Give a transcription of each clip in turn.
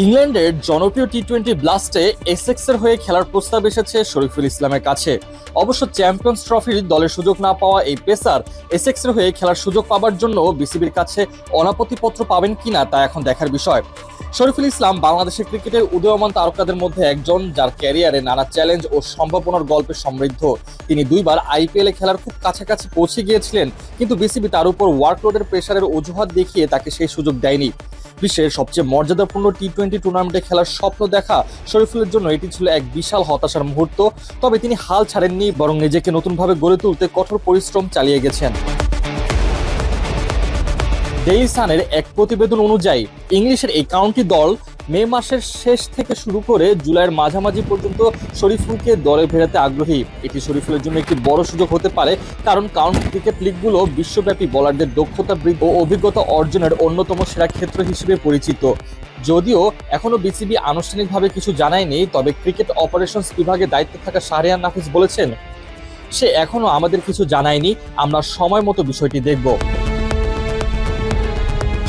ইংল্যান্ডের জনপ্রিয় T twenty ব্লাস্টে এসেক্সের হয়ে খেলার প্রস্তাব এসেছে শরীফুল ইসলামের কাছে। অবশ্য চ্যাম্পিয়ন্স ট্রফির দলের সুযোগ না পাওয়া এই পেসার এসেক্সের হয়ে খেলার সুযোগ পাবার জন্য বিসিবির কাছে অনাপত্তিপত্র পাবেন কিনা তা এখন দেখার বিষয়। শরীফুল ইসলাম বাংলাদেশের ক্রিকেটের উদয়মান তারকাদের মধ্যে একজন যার ক্যারিয়ারে নানা চ্যালেঞ্জ ও সম্ভাবনার গল্পে সমৃদ্ধ। তিনি দুইবার আইপিএল খেলার খুব কাছাকাছি পৌঁছে গিয়েছিলেন, কিন্তু বিসিবি তার উপর ওয়ার্কলোডের প্রেশারের অজুহাত দেখিয়ে তাকে সেই সুযোগ দেয়নি। বিশ্বের সবচেয়ে মর্যাদাপূর্ণ টি টোয়েন্টি টুর্নামেন্টে খেলার স্বপ্ন দেখা শরীফুলের জন্য এটি ছিল এক বিশাল হতাশার মুহূর্ত। তবে তিনি হাল ছাড়েননি, বরং নিজেকে নতুনভাবে গড়ে তুলতে কঠোর পরিশ্রম চালিয়ে গেছেন। ডেইল সানের এক প্রতিবেদন অনুযায়ী, ইংলিশের এই কাউন্টি দল মে মাসের শেষ থেকে শুরু করে জুলাইয়ের মাঝামাঝি পর্যন্ত শরীফুলকে দলে ফেরাতে আগ্রহী। এটি শরীফুলের জন্য একটি বড় সুযোগ হতে পারে, কারণ কাউন্টি ক্রিকেট লিগগুলো বিশ্বব্যাপী বলারদের দক্ষতা, বৃদ্ধি ও অভিজ্ঞতা অর্জনের অন্যতম সেরা ক্ষেত্র হিসেবে পরিচিত। যদিও এখনও বিসিবি আনুষ্ঠানিকভাবে কিছু জানায়নি, তবে ক্রিকেট অপারেশনস বিভাগে দায়িত্বে থাকা শাহরিয়ার নাফিস বলেছেন, সে এখনও আমাদের কিছু জানায়নি, আমরা সময় মতো বিষয়টি দেখব।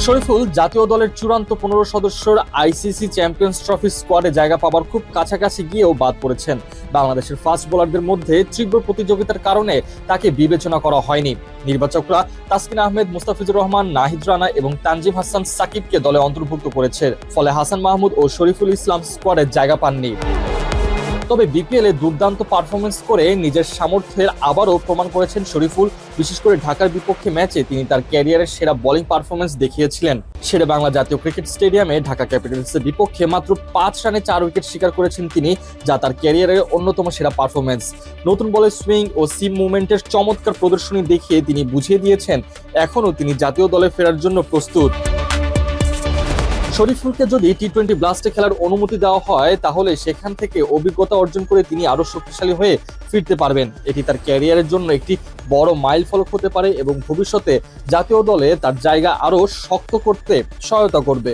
শরীফুল, জাতীয় দলের চূড়ান্ত পনেরো সদস্যর আইসিসি চ্যাম্পিয়ন্স ট্রফি স্কোয়াডে জায়গা পাবার খুব কাছাকাছি গিয়েও বাদ পড়েছেন। বাংলাদেশের ফাস্ট বোলারদের মধ্যে তীব্র প্রতিযোগিতার কারণে তাকে বিবেচনা করা হয়নি। নির্বাচকরা তাসকিন আহমেদ, মুস্তাফিজুর রহমান, নাহিদ রানা এবং তানজিম হাসান সাকিবকে দলে অন্তর্ভুক্ত করেছে। ফলে হাসান মাহমুদ ও শরীফুল ইসলাম স্কোয়াডে জায়গা পাননি। তবে বিপিএল দুর্দান্ত পারফরমেন্স করে নিজের সামর্থ্যের আবারও প্রমাণ করেছেন শরীফুল। বিশেষ করে ঢাকার বিপক্ষে ম্যাচে তিনি তার ক্যারিয়ারের সেরা বোলিং পারফরমেন্স দেখিয়েছিলেন। সেরে বাংলা জাতীয় ক্রিকেট স্টেডিয়ামে ঢাকা ক্যাপিটালসের বিপক্ষে মাত্র পাঁচ রানে চার উইকেট শিকার করেছেন তিনি, যা তার ক্যারিয়ারের অন্যতম সেরা পারফরমেন্স নতুন বলে সুইং ও সিম মুভমেন্টের চমৎকার প্রদর্শনী দেখিয়ে তিনি বুঝিয়ে দিয়েছেন, এখনও তিনি জাতীয় দলে ফেরার জন্য প্রস্তুত। শরীফুলকে যদি টি টোয়েন্টি ব্লাস্টে খেলার অনুমতি দেওয়া হয়, তাহলে সেখান থেকে অভিজ্ঞতা অর্জন করে তিনি আরও শক্তিশালী হয়ে ফিরতে পারবেন। এটি তার ক্যারিয়ারের জন্য একটি বড় মাইল ফলক হতে পারে এবং ভবিষ্যতে জাতীয় দলে তার জায়গা আরও শক্ত করতে সহায়তা করবে।